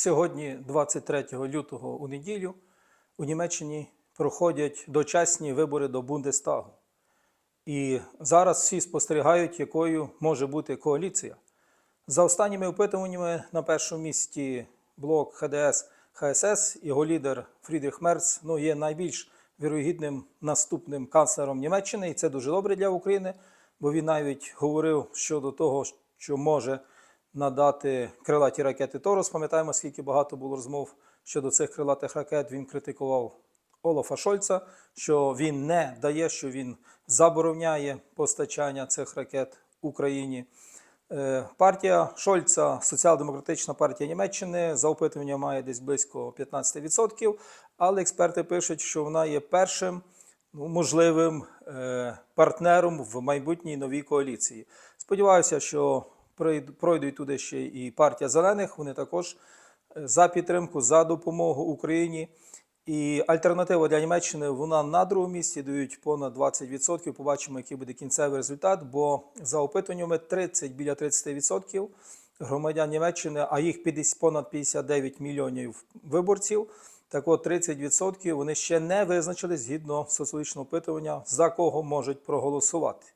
Сьогодні, 23 лютого у неділю, у Німеччині проходять дочасні вибори до Бундестагу. І зараз всі спостерігають, якою може бути коаліція. За останніми опитуваннями на першому місці блок ХДС ХСС, його лідер Фрідріх Мерц ну, є найбільш вірогідним наступним канцлером Німеччини, і це дуже добре для України, бо він навіть говорив щодо того, що може надати крилаті ракети Торос. Пам'ятаємо, скільки багато було розмов щодо цих крилатих ракет. Він критикував Олафа Шольца, що він не дає, що він забороняє постачання цих ракет Україні. Е, Партія Шольца, Соціал-демократична партія Німеччини, за опитування має десь близько 15%, але експерти пишуть, що вона є першим ну, можливим е, партнером в майбутній новій коаліції. Сподіваюся, що пройдуть туди ще і партія зелених. Вони також е, за підтримку, за допомогу Україні. І альтернатива для Німеччини вона на другому місці дають понад 20%. Побачимо, який буде кінцевий результат. Бо за опитуваннями 30 біля 30% громадян Німеччини, а їх 50, понад 59 мільйонів виборців. Так от 30% вони ще не визначили згідно соціологічного опитування, за кого можуть проголосувати.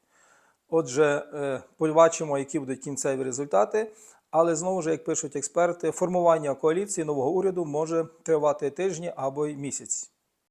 Отже, е, побачимо, які будуть кінцеві результати. Але знову ж, як пишуть експерти, формування коаліції нового уряду може тривати тижні або й місяць.